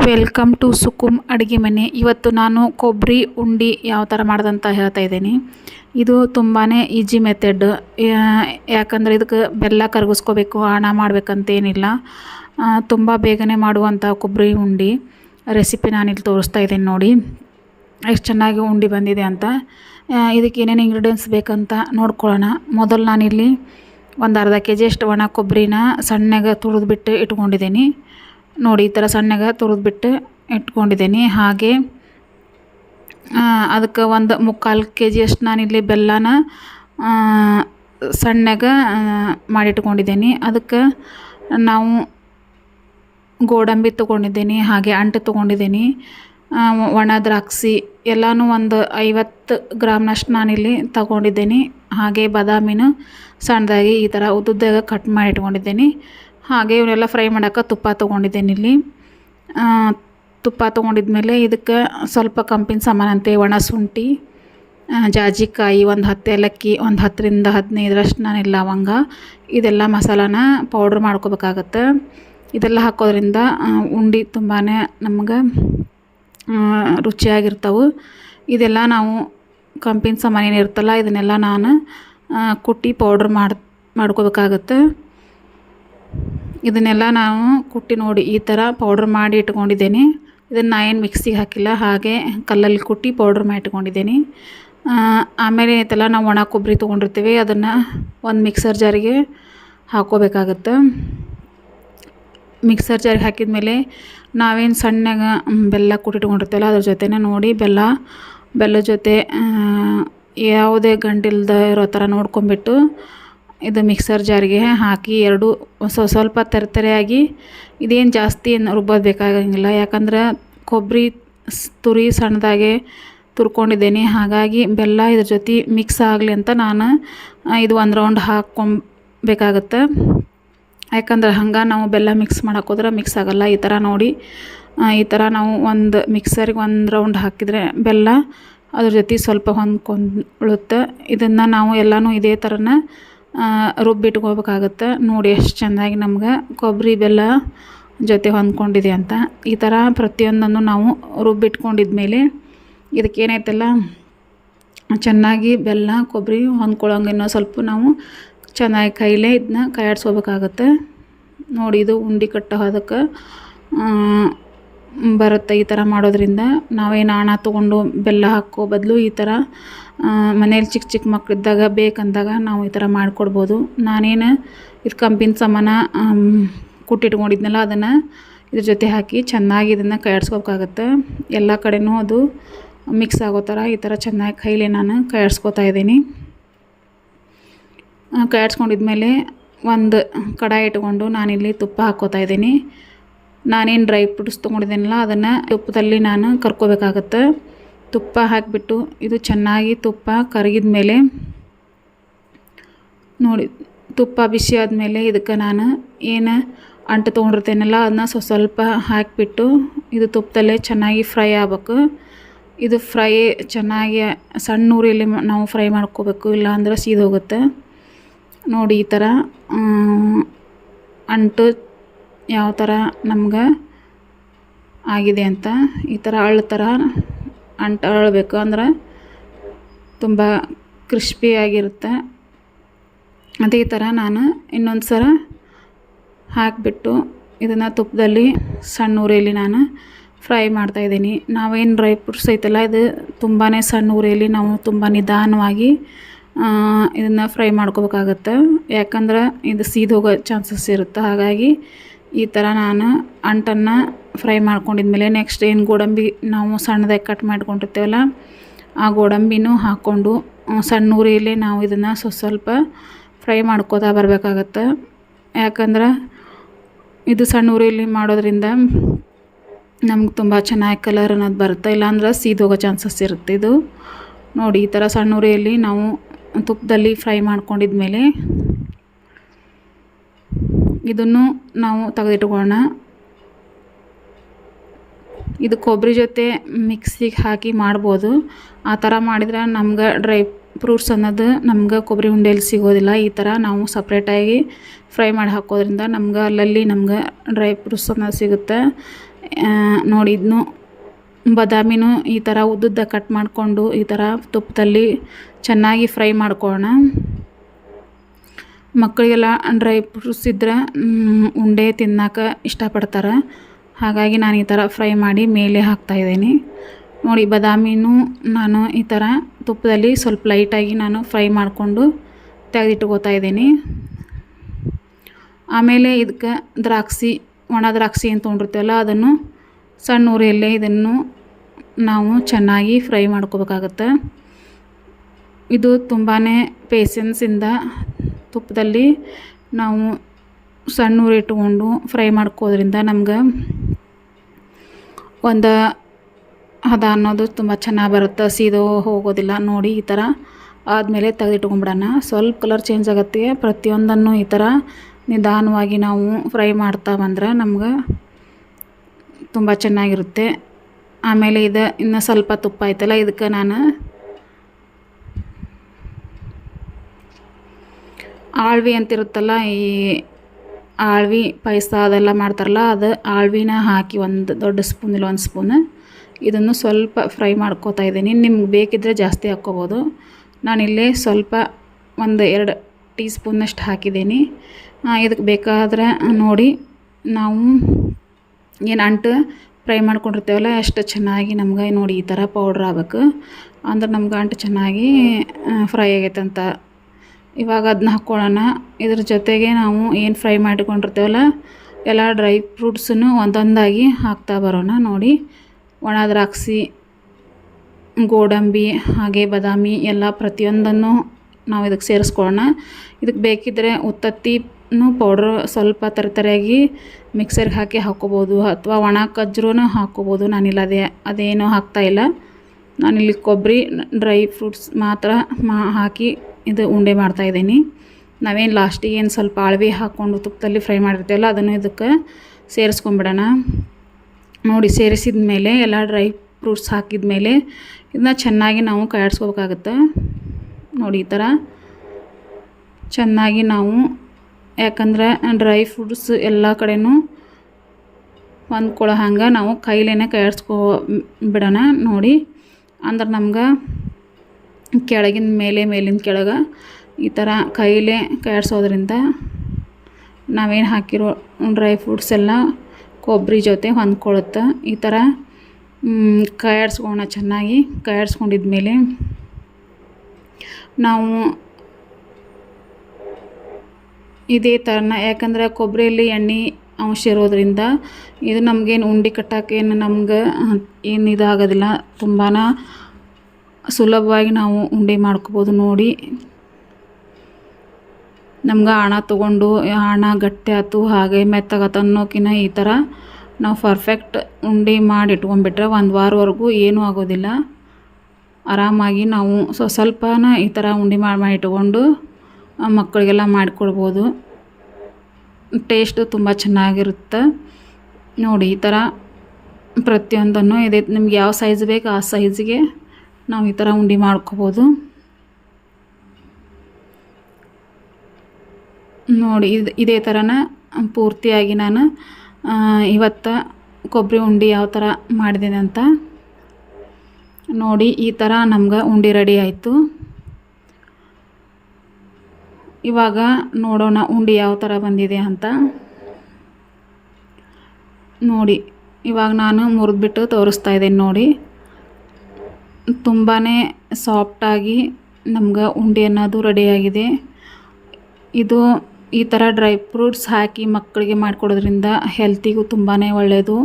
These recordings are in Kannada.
ವೆಲ್ಕಮ್ ಟು ಸುಕುಮ್ ಅಡುಗೆ ಮನೆ. ಇವತ್ತು ನಾನು ಕೊಬ್ಬರಿ ಉಂಡಿ ಯಾವ ಥರ ಮಾಡೋದಂತ ಹೇಳ್ತಾ ಇದ್ದೀನಿ. ಇದು ತುಂಬಾ ಈಜಿ ಮೆಥಡ್. ಯಾಕಂದರೆ ಇದಕ್ಕೆ ಬೆಲ್ಲ ಕರಗಿಸ್ಕೋಬೇಕು, ಹಣ ಮಾಡಬೇಕಂತೇನಿಲ್ಲ. ತುಂಬ ಬೇಗನೆ ಮಾಡುವಂಥ ಕೊಬ್ಬರಿ ಉಂಡಿ ರೆಸಿಪಿ ನಾನಿಲ್ಲಿ ತೋರಿಸ್ತಾ ಇದ್ದೀನಿ ನೋಡಿ. ಎಷ್ಟು ಚೆನ್ನಾಗಿ ಉಂಡಿ ಬಂದಿದೆ ಅಂತ. ಇದಕ್ಕೆ ಏನೇನು ಇಂಗ್ರೀಡಿಯೆಂಟ್ಸ್ ಬೇಕಂತ ನೋಡ್ಕೊಳ್ಳೋಣ. ಮೊದಲು ನಾನಿಲ್ಲಿ ಒಂದು ಅರ್ಧ ಕೆ ಜಿ ಅಷ್ಟು ಒಣ ಕೊಬ್ಬರಿನ ಸಣ್ಣಗೆ ತುಳಿದ್ಬಿಟ್ಟು ಇಟ್ಕೊಂಡಿದ್ದೀನಿ. ನೋಡಿ, ಈ ಥರ ಸಣ್ಣಗೆ ತುರಿದ್ಬಿಟ್ಟು ಇಟ್ಕೊಂಡಿದ್ದೀನಿ. ಹಾಗೆ ಅದಕ್ಕೆ ಒಂದು ಮುಕ್ಕಾಲು ಕೆ ಜಿಯಷ್ಟು ನಾನಿಲ್ಲಿ ಬೆಲ್ಲನ ಸಣ್ಣಗೆ ಮಾಡಿಟ್ಕೊಂಡಿದ್ದೀನಿ. ಅದಕ್ಕೆ ನಾವು ಗೋಡಂಬಿ ತೊಗೊಂಡಿದ್ದೀನಿ, ಹಾಗೆ ಅಂಟು ತೊಗೊಂಡಿದ್ದೀನಿ. ಒಣ ದ್ರಾಕ್ಷಿ ಎಲ್ಲನೂ ಒಂದು ಐವತ್ತು ಗ್ರಾಮ್ನಷ್ಟು ನಾನಿಲ್ಲಿ ತಗೊಂಡಿದ್ದೀನಿ. ಹಾಗೆ ಬಾದಾಮಿನ ಸಣ್ಣದಾಗಿ ಈ ಥರ ಉದ್ದುದ್ದಾಗ ಕಟ್ ಮಾಡಿ ಇಟ್ಕೊಂಡಿದ್ದೀನಿ ಹಾಗೆ ಇವನ್ನೆಲ್ಲ ಫ್ರೈ ಮಾಡೋಕೆ ತುಪ್ಪ ತೊಗೊಂಡಿದ್ದೇನೆ ಇಲ್ಲಿ. ಆ, ತುಪ್ಪ ತೊಗೊಂಡಿದ್ಮೇಲೆ ಇದಕ್ಕೆ ಸ್ವಲ್ಪ ಕಂಪಿನ ಸಾಮಾನಂತೆ ಒಣ ಶುಂಠಿ ಜಾಜಿಕಾಯಿ ಒಂದು ಹತ್ತು ಏಲಕ್ಕಿ ಒಂದು ಹತ್ತರಿಂದ ಹದಿನೈದರಷ್ಟು ನಾನು ಲವಂಗ ಇದೆಲ್ಲ ಮಸಾಲಾನ ಪೌಡ್ರ್ ಮಾಡ್ಕೋಬೇಕಾಗತ್ತೆ. ಇದೆಲ್ಲ ಹಾಕೋದ್ರಿಂದ ಉಂಡಿ ತುಂಬಾ ನಮ್ಗೆ ರುಚಿಯಾಗಿರ್ತವೆ. ಇದೆಲ್ಲ ನಾವು ಕಂಪಿನ ಸಾಮಾನು ಏನಿರುತ್ತಲ್ಲ ಇದನ್ನೆಲ್ಲ ನಾನು ಕುಟ್ಟಿ ಪೌಡ್ರ್ ಮಾಡಿ ಮಾಡ್ಕೋಬೇಕಾಗತ್ತೆ. ಇದನ್ನೆಲ್ಲ ನಾವು ಕುಟ್ಟಿ ನೋಡಿ ಈ ಥರ ಪೌಡ್ರ್ ಮಾಡಿ ಇಟ್ಕೊಂಡಿದ್ದೀನಿ. ಇದನ್ನು ನಾ ಏನು ಮಿಕ್ಸಿಗೆ ಹಾಕಿಲ್ಲ, ಹಾಗೆ ಕಲ್ಲಲ್ಲಿ ಕುಟ್ಟಿ ಪೌಡ್ರ್ ಮಾಡಿ ಇಟ್ಕೊಂಡಿದ್ದೀನಿ. ಆಮೇಲೆ ಇತ್ತಲ್ಲ ನಾವು ಒಣ ಕೊಬ್ಬರಿ ತೊಗೊಂಡಿರ್ತೀವಿ, ಅದನ್ನು ಒಂದು ಮಿಕ್ಸರ್ ಜಾರಿಗೆ ಹಾಕೋಬೇಕಾಗತ್ತೆ ಮಿಕ್ಸರ್ ಜಾರಿಗೆ ಹಾಕಿದ್ಮೇಲೆ ನಾವೇನು ಸಣ್ಣಗೆ ಬೆಲ್ಲ ಕುಟ್ಟಿಟ್ಕೊಂಡಿರ್ತೀವಲ್ಲ ಅದ್ರ ಜೊತೆನೇ ನೋಡಿ ಬೆಲ್ಲ, ಬೆಲ್ಲದ ಜೊತೆ ಯಾವುದೇ ಗಂಟಿಲ್ದ ಇರೋ ಥರ ನೋಡ್ಕೊಂಬಿಟ್ಟು ಇದು ಮಿಕ್ಸರ್ ಜಾರಿಗೆ ಹಾಕಿ ಎರಡು ಸ್ವ ಸ್ವಲ್ಪ ತರತರೆಯಾಗಿ ಇದೇನು ಜಾಸ್ತಿ ಏನು ರುಬ್ಬೋದು ಬೇಕಾಗಂಗಿಲ್ಲ ಯಾಕಂದ್ರೆ ಕೊಬ್ಬರಿ ತುರಿ ಸಣ್ಣದಾಗೆ ತುರ್ಕೊಂಡಿದ್ದೀನಿ. ಹಾಗಾಗಿ ಬೆಲ್ಲ ಇದ್ರ ಜೊತೆ ಮಿಕ್ಸ್ ಆಗಲಿ ಅಂತ ನಾನು ಇದು ಒಂದು ರೌಂಡ್ ಹಾಕ್ಕೊಬೇಕಾಗತ್ತೆ. ಯಾಕಂದ್ರೆ ಹಂಗೆ ನಾವು ಬೆಲ್ಲ ಮಿಕ್ಸ್ ಮಾಡೋಕ್ಕೋದ್ರೆ ಮಿಕ್ಸ್ ಆಗೋಲ್ಲ. ಈ ಥರ ನೋಡಿ ಈ ಥರ ನಾವು ಒಂದು ಮಿಕ್ಸರಿಗೆ ಒಂದು ರೌಂಡ್ ಹಾಕಿದರೆ ಬೆಲ್ಲ ಅದ್ರ ಜೊತೆ ಸ್ವಲ್ಪ ಹೊಂದ್ಕೊಂಡ್ಳುತ್ತೆ ಇದನ್ನು ನಾವು ಎಲ್ಲನೂ ಇದೇ ಥರನ ರುಬ್ಬಿಟ್ಕೋಬೇಕಾಗತ್ತೆ ನೋಡಿ ಎಷ್ಟು ಚೆಂದಾಗಿ ನಮ್ಗೆ ಕೊಬ್ಬರಿ ಬೆಲ್ಲ ಜೊತೆ ಹೊಂದ್ಕೊಂಡಿದೆ ಅಂತ. ಈ ಥರ ಪ್ರತಿಯೊಂದನ್ನು ನಾವು ರುಬ್ಬಿಟ್ಕೊಂಡಿದ್ಮೇಲೆ ಇದಕ್ಕೇನೈತಲ್ಲ ಚೆನ್ನಾಗಿ ಬೆಲ್ಲ, ಕೊಬ್ಬರಿ ಹೊಂದ್ಕೊಳ್ಳೋಂಗೆ ಇನ್ನೂ ಸ್ವಲ್ಪ ನಾವು ಚೆನ್ನಾಗಿ ಕೈಲೇ ಇದನ್ನ ಕೈಯಾಡಿಸ್ಕೋಬೇಕಾಗತ್ತೆ ನೋಡಿ ಇದು ಉಂಡೆ ಕಟ್ಟೋ ಅದಕ್ಕೆ ಬರುತ್ತೆ ಈ ಥರ ಮಾಡೋದ್ರಿಂದ. ನಾವೇನು ಹಣ ತೊಗೊಂಡು ಬೆಲ್ಲ ಹಾಕೋ ಬದಲು ಈ ಥರ ಮನೇಲಿ ಚಿಕ್ಕ ಚಿಕ್ಕ ಮಕ್ಕಳಿದ್ದಾಗ ಬೇಕಂದಾಗ ನಾವು ಈ ಥರ ಮಾಡಿಕೊಡ್ಬೋದು. ನಾನೇನು ಇದು ಕಂಪಿನ ಸಾಮಾನ ಕೊಟ್ಟಿಟ್ಕೊಂಡಿದ್ನಲ್ಲ ಅದನ್ನು ಇದ್ರ ಜೊತೆ ಹಾಕಿ ಚೆನ್ನಾಗಿ ಇದನ್ನು ಕೈಯಾಡಿಸ್ಕೋಬೇಕಾಗತ್ತೆ. ಎಲ್ಲ ಕಡೆನೂ ಅದು ಮಿಕ್ಸ್ ಆಗೋ ಥರ ಈ ಥರ ಚೆನ್ನಾಗಿ ಕೈಲಿ ನಾನು ಕೈಯಾಡಿಸ್ಕೊತಾ ಇದ್ದೀನಿ. ಕೈಯಾಡಿಸ್ಕೊಂಡಿದ್ಮೇಲೆ ಒಂದು ಕಡಾಯಿ ಇಟ್ಕೊಂಡು ನಾನಿಲ್ಲಿ ತುಪ್ಪ ಹಾಕ್ಕೋತಾ ಇದ್ದೀನಿ. ನಾನೇನು ಡ್ರೈ ಫ್ರೂಟ್ಸ್ ತೊಗೊಂಡಿದ್ದೀನಲ್ಲ, ಅದನ್ನು ತುಪ್ಪದಲ್ಲಿ ನಾನು ಕರ್ಕೋಬೇಕಾಗತ್ತೆ. ತುಪ್ಪ ಹಾಕಿಬಿಟ್ಟು, ಇದು ಚೆನ್ನಾಗಿ ತುಪ್ಪ ಕರಗಿದ ಮೇಲೆ ನೋಡಿ, ತುಪ್ಪ ಬಿಸಿ ಆದಮೇಲೆ ಇದಕ್ಕೆ ನಾನು ಏನು ಅಂಟು ತೊಗೊಂಡಿರ್ತೇನಲ್ಲ, ಅದನ್ನ ಸ್ವಲ್ಪ ಸ್ವಲ್ಪ ಹಾಕಿಬಿಟ್ಟು ಇದು ತುಪ್ಪದಲ್ಲೇ ಚೆನ್ನಾಗಿ ಫ್ರೈ ಆಗ್ಬೇಕು. ಇದು ಫ್ರೈ ಚೆನ್ನಾಗಿ ಸಣ್ಣ ಉರಿಯಲ್ಲಿ ಮ- ನಾವು ಫ್ರೈ ಮಾಡ್ಕೋಬೇಕು, ಇಲ್ಲಾಂದ್ರೆ ಸೀದೋಗುತ್ತೆ. ನೋಡಿ ಈ ಥರ ಅಂಟು ಯಾವ ಥರ ನಮ್ಗೆ ಆಗಿದೆ ಅಂತ ಈ ಥರ ಅಳ್ಳ ಥರ ಅಂಟು ಅಳಬೇಕು ಅಂದ್ರೆ ತುಂಬ ಕ್ರಿಸ್ಪಿಯಾಗಿರುತ್ತೆ ಅದೇ ಥರ ನಾನು ಇನ್ನೊಂದು ಸಲ ಹಾಕಿಬಿಟ್ಟು ಇದನ್ನು ತುಪ್ಪದಲ್ಲಿ ಸಣ್ಣ ಉರಿಯಲ್ಲಿ ನಾನು ಫ್ರೈ ಮಾಡ್ತಾಯಿದ್ದೀನಿ ನಾವೇನು ಡ್ರೈ ಫ್ರೂಟ್ಸ್ ಐತಲ್ಲ, ಇದು ತುಂಬಾ ಸಣ್ಣ ಉರಿಯಲ್ಲಿ ನಾವು ತುಂಬ ನಿಧಾನವಾಗಿ ಇದನ್ನು ಫ್ರೈ ಮಾಡ್ಕೋಬೇಕಾಗತ್ತೆ. ಯಾಕಂದ್ರೆ ಇದು ಸೀದೋಗೋ ಚಾನ್ಸಸ್ ಇರುತ್ತೆ. ಹಾಗಾಗಿ ಈ ಥರ ನಾನು ಅಂಟನ್ನು ಫ್ರೈ ಮಾಡ್ಕೊಂಡಿದ್ಮೇಲೆ ನೆಕ್ಸ್ಟ್ ಏನು ಗೋಡಂಬಿ ನಾವು ಸಣ್ಣದಾಗಿ ಕಟ್ ಮಾಡ್ಕೊಂಡಿರ್ತೇವಲ್ಲ, ಆ ಗೋಡಂಬಿನೂ ಹಾಕ್ಕೊಂಡು ಸಣ್ಣ ಉರಿಯಲ್ಲಿ ನಾವು ಇದನ್ನು ಸ್ವಲ್ಪ ಸ್ವಲ್ಪ ಫ್ರೈ ಮಾಡ್ಕೋತಾ ಬರಬೇಕಾಗತ್ತೆ. ಯಾಕಂದ್ರೆ ಇದು ಸಣ್ಣ ಉರಿಯಲ್ಲಿ ಮಾಡೋದ್ರಿಂದ ನಮ್ಗೆ ತುಂಬ ಚೆನ್ನಾಗಿ ಕಲರ್ ಅನ್ನೋದು ಬರುತ್ತೆ. ಇಲ್ಲಾಂದ್ರೆ ಸೀದೋಗೋ ಚಾನ್ಸಸ್ ಇರುತ್ತೆ ಇದು. ನೋಡಿ, ಈ ಥರ ಸಣ್ಣ ಉರಿಯಲ್ಲಿ ನಾವು ತುಪ್ಪದಲ್ಲಿ ಫ್ರೈ ಮಾಡ್ಕೊಂಡಿದ್ಮೇಲೆ ಇದನ್ನು ನಾವು ತೆಗೆದಿಟ್ಕೊಳ್ಳೋಣ. ಇದು ಕೊಬ್ಬರಿ ಜೊತೆ ಮಿಕ್ಸಿಗೆ ಹಾಕಿ ಮಾಡ್ಬೋದು. ಆ ಥರ ಮಾಡಿದ್ರೆ ನಮ್ಗೆ ಡ್ರೈ ಫ್ರೂಟ್ಸ್ ಅನ್ನೋದು ನಮ್ಗೆ ಕೊಬ್ಬರಿ ಉಂಡೆಯಲ್ಲಿ ಸಿಗೋದಿಲ್ಲ. ಈ ಥರ ನಾವು ಸಪ್ರೇಟಾಗಿ ಫ್ರೈ ಮಾಡಿ ಹಾಕೋದ್ರಿಂದ ನಮ್ಗೆ ಅಲ್ಲಲ್ಲಿ ನಮ್ಗೆ ಡ್ರೈ ಫ್ರೂಟ್ಸ್ ಅನ್ನೋದು ಸಿಗುತ್ತೆ. ನೋಡಿ ಇದನ್ನು ಬದಾಮಿನೂ ಈ ಥರ ಉದ್ದುದ್ದ ಕಟ್ ಮಾಡಿಕೊಂಡು ಈ ಥರ ತುಪ್ಪದಲ್ಲಿ ಚೆನ್ನಾಗಿ ಫ್ರೈ ಮಾಡ್ಕೊಳ್ಳೋಣ. ಮಕ್ಕಳಿಗೆಲ್ಲ ಡ್ರೈ ಫ್ರೂಟ್ಸ್ ಇದ್ರೆ ಉಂಡೆ ತಿನ್ನಕ್ಕೆ ಇಷ್ಟಪಡ್ತಾರೆ. ಹಾಗಾಗಿ ನಾನು ಈ ಥರ ಫ್ರೈ ಮಾಡಿ ಮೇಲೆ ಹಾಕ್ತಾಯಿದ್ದೀನಿ ನೋಡಿ, ಬಾದಾಮಿನೂ ನಾನು ಈ ಥರ ತುಪ್ಪದಲ್ಲಿ ಸ್ವಲ್ಪ ಲೈಟಾಗಿ ನಾನು ಫ್ರೈ ಮಾಡಿಕೊಂಡು ತೆಗೆದಿಟ್ಕೋತಾ ಇದ್ದೀನಿ. ಆಮೇಲೆ ಇದಕ್ಕೆ ದ್ರಾಕ್ಷಿ, ಒಣ ದ್ರಾಕ್ಷಿ ಏನು ತೊಗೊಂಡಿರ್ತೀವಲ್ಲ ಅದನ್ನು ಸಣ್ಣ ಉರಿಯಲ್ಲೇ ಇದನ್ನು ನಾವು ಚೆನ್ನಾಗಿ ಫ್ರೈ ಮಾಡ್ಕೋಬೇಕಾಗತ್ತೆ. ಇದು ತುಂಬಾ ಪೇಷನ್ಸಿಂದ ತುಪ್ಪದಲ್ಲಿ ನಾವು ಸಣ್ಣ ಇಟ್ಕೊಂಡು ಫ್ರೈ ಮಾಡ್ಕೋದ್ರಿಂದ ನಮ್ಗೆ ಒಂದು ಹದ ಅನ್ನೋದು ತುಂಬ ಚೆನ್ನಾಗಿ ಬರುತ್ತೆ. ಸೀದೋ ಹೋಗೋದಿಲ್ಲ. ನೋಡಿ ಈ ಥರ ಆದಮೇಲೆ ತೆಗೆದಿಟ್ಕೊಂಬಿಡೋಣ. ಸ್ವಲ್ಪ ಕಲರ್ ಚೇಂಜ್ ಆಗುತ್ತೆ. ಪ್ರತಿಯೊಂದನ್ನು ಈ ಥರ ನಿಧಾನವಾಗಿ ನಾವು ಫ್ರೈ ಮಾಡ್ತಾ ಬಂದ್ರೆ ನಮ್ಗೆ ತುಂಬ ಚೆನ್ನಾಗಿರುತ್ತೆ. ಆಮೇಲೆ ಇದು ಇನ್ನು ಸ್ವಲ್ಪ ತುಪ್ಪ ಆಯ್ತಲ್ಲ ಇದಕ್ಕೆ ನಾನು ಆಳ್ವಿ ಅಂತಿರುತ್ತಲ್ಲ, ಈ ಆಳ್ವಿ ಪಾಯಸ ಅದೆಲ್ಲ ಮಾಡ್ತಾರಲ್ಲ, ಅದು ಆಳ್ವಿನ ಹಾಕಿ ಒಂದು ದೊಡ್ಡ ಸ್ಪೂನ್ ಇಲ್ಲ ಒಂದು ಸ್ಪೂನ್ ಇದನ್ನು ಸ್ವಲ್ಪ ಫ್ರೈ ಮಾಡ್ಕೋತಾ ಇದ್ದೀನಿ. ನಿಮ್ಗೆ ಬೇಕಿದ್ದರೆ ಜಾಸ್ತಿ ಹಾಕ್ಕೋಬೋದು. ನಾನಿಲ್ಲಿ ಸ್ವಲ್ಪ ಒಂದು ಎರಡು ಟೀ ಸ್ಪೂನ್ನಷ್ಟು ಹಾಕಿದ್ದೀನಿ. ಇದಕ್ಕೆ ಬೇಕಾದ್ರೆ ನೋಡಿ, ನಾವು ಏನು ಅಂಟು ಫ್ರೈ ಮಾಡ್ಕೊಂಡಿರ್ತೇವಲ್ಲ, ಅಷ್ಟು ಚೆನ್ನಾಗಿ ನಮ್ಗೆ ನೋಡಿ ಈ ಥರ ಪೌಡ್ರ್ ಆಗ್ಬೇಕು. ಅಂದ್ರೆ ನಮ್ಗೆ ಅಂಟು ಚೆನ್ನಾಗಿ ಫ್ರೈ ಆಗೈತೆ ಅಂತ ಇವಾಗ ಅದನ್ನ ಹಾಕ್ಕೊಳ್ಳೋಣ ಇದ್ರ ಜೊತೆಗೆ ನಾವು ಏನು ಫ್ರೈ ಮಾಡಿಕೊಂಡಿರ್ತೇವಲ್ಲ, ಎಲ್ಲ ಡ್ರೈ ಫ್ರೂಟ್ಸನ್ನು ಒಂದೊಂದಾಗಿ ಹಾಕ್ತಾ ಬರೋಣ ನೋಡಿ. ಒಣ ದ್ರಾಕ್ಷಿ, ಗೋಡಂಬಿ, ಹಾಗೆ ಬಾದಾಮಿ ಎಲ್ಲ ಪ್ರತಿಯೊಂದನ್ನು ನಾವು ಇದಕ್ಕೆ ಸೇರಿಸ್ಕೊಳ್ಳೋಣ ಇದಕ್ಕೆ ಬೇಕಿದ್ದರೆ ಉತ್ತತ್ತಿನೂ ಪೌಡ್ರ್ ಸ್ವಲ್ಪ ತರತರಿಯಾಗಿ ಮಿಕ್ಸರ್ಗೆ ಹಾಕಿ ಹಾಕ್ಕೋಬೋದು, ಅಥವಾ ಒಣ ಕಜ್ಜರೂ ಹಾಕ್ಕೋಬೋದು. ನಾನಿಲ್ಲ ಅದೇ, ಅದೇನೂ ಹಾಕ್ತಾಯಿಲ್ಲ ನಾನಿಲ್ಲಿ ಕೊಬ್ಬರಿ, ಡ್ರೈ ಫ್ರೂಟ್ಸ್ ಮಾತ್ರ ಮಾ ಹಾಕಿ ಇದು ಉಂಡೆ ಮಾಡ್ತಾಯಿದ್ದೀನಿ ನಾವೇನು ಲಾಸ್ಟಿಗೆ ಏನು ಸ್ವಲ್ಪ ಅಳವಿ ಹಾಕ್ಕೊಂಡು ತುಪ್ಪದಲ್ಲಿ ಫ್ರೈ ಮಾಡಿರ್ತೀವಲ್ಲ, ಅದನ್ನು ಇದಕ್ಕೆ ಸೇರಿಸ್ಕೊಂಬಿಡೋಣ. ನೋಡಿ ಸೇರಿಸಿದ ಮೇಲೆ ಎಲ್ಲ ಡ್ರೈ ಫ್ರೂಟ್ಸ್ ಹಾಕಿದ ಮೇಲೆ ಇದನ್ನ ಚೆನ್ನಾಗಿ ನಾವು ಕೈಯಾಡಿಸ್ಕೋಬೇಕಾಗತ್ತೆ ನೋಡಿ, ಈ ಥರ ಚೆನ್ನಾಗಿ ನಾವು, ಯಾಕಂದ್ರೆ ಡ್ರೈ ಫ್ರೂಟ್ಸ್ ಎಲ್ಲ ಕಡೆನೂ ಹೊಂದ್ಕೊಳ್ಳೋ ಹಂಗೆ ನಾವು ಕೈಲೇನೆ ಕೈಯಾಡಿಸ್ಕೋ ಬಿಡೋಣ ನೋಡಿ, ಅಂದ್ರೆ ನಮ್ಗೆ ಕೆಳಗಿನ ಮೇಲೆ, ಮೇಲಿನ ಕೆಳಗೆ ಈ ಥರ ಕೈಲೇ ಕೈಯಾಡಿಸೋದ್ರಿಂದ ನಾವೇನು ಹಾಕಿರೋ ಡ್ರೈ ಫ್ರೂಟ್ಸ್ ಎಲ್ಲ ಕೊಬ್ಬರಿ ಜೊತೆ ಹೊಂದ್ಕೊಳ್ಳುತ್ತೆ ಈ ಥರ ಕೈಯಾಡಿಸ್ಕೋಣ ಚೆನ್ನಾಗಿ. ಕೈಯಾಡಿಸ್ಕೊಂಡಿದ್ಮೇಲೆ ನಾವು ಇದೇ ಥರನ ಯಾಕಂದ್ರೆ ಕೊಬ್ಬರಿಯಲ್ಲಿ ಎಣ್ಣೆ ಅಂಶ ಇರೋದ್ರಿಂದ ಇದು ನಮಗೇನು ಉಂಡೆ ಕಟ್ಟೋಕ್ಕೇನು ನಮ್ಗೆ ಏನು ಇದಾಗೋದಿಲ್ಲ. ತುಂಬಾ ಸುಲಭವಾಗಿ ನಾವು ಉಂಡೆ ಮಾಡ್ಕೋಬೋದು ನೋಡಿ. ನಮ್ಗೆ ಹಣ ತೊಗೊಂಡು, ಹಣ ಗಟ್ಟಿ ಆಯ್ತು, ಹಾಗೆ ಮೆತ್ತಗತ್ತ ಅನ್ನೋಕಿನ ಈ ಥರ ನಾವು ಪರ್ಫೆಕ್ಟ್ ಉಂಡೆ ಮಾಡಿ ಇಟ್ಕೊಂಡ್ಬಿಟ್ರೆ ಒಂದು ವಾರವರೆಗೂ ಏನೂ ಆಗೋದಿಲ್ಲ. ಆರಾಮಾಗಿ ನಾವು ಸೊ, ಸ್ವಲ್ಪನ ಈ ಥರ ಉಂಡೆ ಮಾಡಿ ಮಾಡಿ ಇಟ್ಕೊಂಡು ಮಕ್ಕಳಿಗೆಲ್ಲ ಮಾಡಿಕೊಡ್ಬೋದು. ಟೇಸ್ಟು ತುಂಬ ಚೆನ್ನಾಗಿರುತ್ತೆ. ನೋಡಿ ಈ ಥರ ಪ್ರತಿಯೊಂದನ್ನು ಇದೆ. ನಿಮ್ಗೆ ಯಾವ ಸೈಜ್ ಬೇಕು ಆ ಸೈಜಿಗೆ ನಾವು ಈ ಥರ ಉಂಡೆ ಮಾಡ್ಕೋಬೋದು. ನೋಡಿ, ಇದು, ಇದೇ ಥರನ ಪೂರ್ತಿಯಾಗಿ ನಾನು ಇವತ್ತು ಕೊಬ್ಬರಿ ಉಂಡೆ ಯಾವ ಥರ ಮಾಡಿದ್ದೀನಿ ಅಂತ ನೋಡಿ, ಈ ಥರ ನಮ್ಗೆ ಉಂಡೆ ರೆಡಿ ಆಯಿತು. ಇವಾಗ ನೋಡೋಣ ಉಂಡೆ ಯಾವ ಥರ ಬಂದಿದೆ ಅಂತ. ನೋಡಿ, ಇವಾಗ ನಾನು ಮುರಿದ್ಬಿಟ್ಟು ತೋರಿಸ್ತಾ ಇದ್ದೀನಿ ನೋಡಿ. ತುಂಬಾ ಸಾಫ್ಟಾಗಿ ನಮ್ಗೆ ಉಂಡೆ ಅನ್ನೋದು ರೆಡಿಯಾಗಿದೆ ಇದು ಈ ಥರ ಡ್ರೈ ಫ್ರೂಟ್ಸ್ ಹಾಕಿ ಮಕ್ಕಳಿಗೆ ಮಾಡಿಕೊಡೋದ್ರಿಂದ ಹೆಲ್ತಿಗೂ ತುಂಬಾ ಒಳ್ಳೆಯದು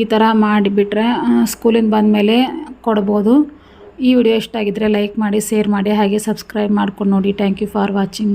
ಈ ಥರ ಮಾಡಿಬಿಟ್ರೆ ಸ್ಕೂಲಿಂದ ಬಂದಮೇಲೆ ಕೊಡ್ಬೋದು. ಈ ವಿಡಿಯೋ ಇಷ್ಟ ಆಗಿದ್ದರೆ ಲೈಕ್ ಮಾಡಿ ಶೇರ್ ಮಾಡಿ, ಹಾಗೆ ಸಬ್ಸ್ಕ್ರೈಬ್ ಮಾಡ್ಕೊಂಡು ನೋಡಿ. Thank you for watching